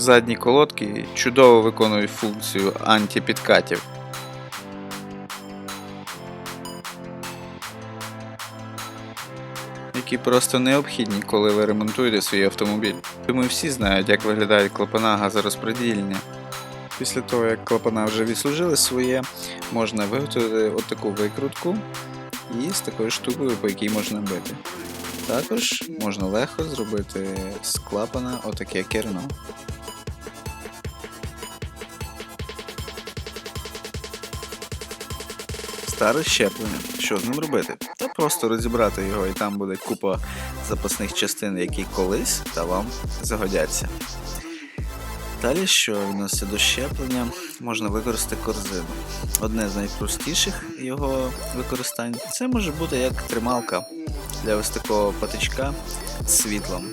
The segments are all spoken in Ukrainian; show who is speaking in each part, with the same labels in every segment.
Speaker 1: Задні колодки чудово виконують функцію антипідкатів. Які просто необхідні, коли ви ремонтуєте свій автомобіль. Думаю, всі знають, як виглядають клапана газорозподільні. Після того, як клапана вже відслужили своє, можна виготовити отаку викрутку і з такою штукою, по якій можна бити. Також можна легко зробити з клапана отаке керно. Старе щеплення. Що з ним робити? Та просто розібрати його, і там буде купа запасних частин, які колись та вам загодяться. Далі, що відноситься до щеплення, можна використати корзину. Одне з найпростіших його використань це може бути як трималка для ось такого патичка з світлом.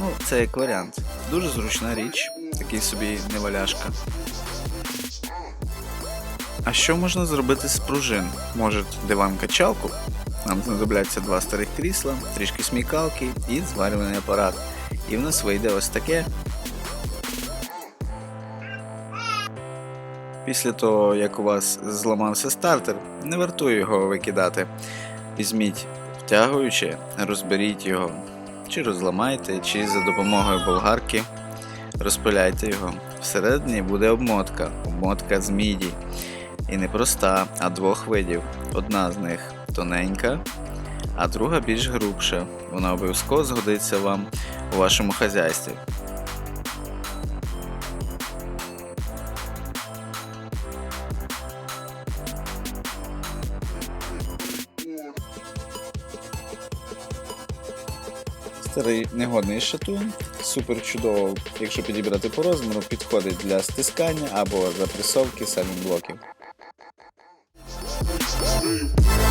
Speaker 1: Ну, це як варіант. Дуже зручна річ, такий собі неваляшка. А що можна зробити з пружин? Може диван-качалку? Нам знадобляться два старих крісла, трішки смікалки і зварювальний апарат. І в нас вийде ось таке. Після того, як у вас зламався стартер, не вартує його викидати. Візьміть втягуючи, розберіть його, чи розламайте, чи за допомогою болгарки розпиляйте його. Всередині буде обмотка, обмотка з міді. І не проста, а двох видів. Одна з них тоненька, а друга більш грубша. Вона обов'язково згодиться вам у вашому хазяйстві. Старий негодний шатун, супер чудово, якщо підібрати по розміру, підходить для стискання або запресовки салінблоків.
Speaker 2: Life veio.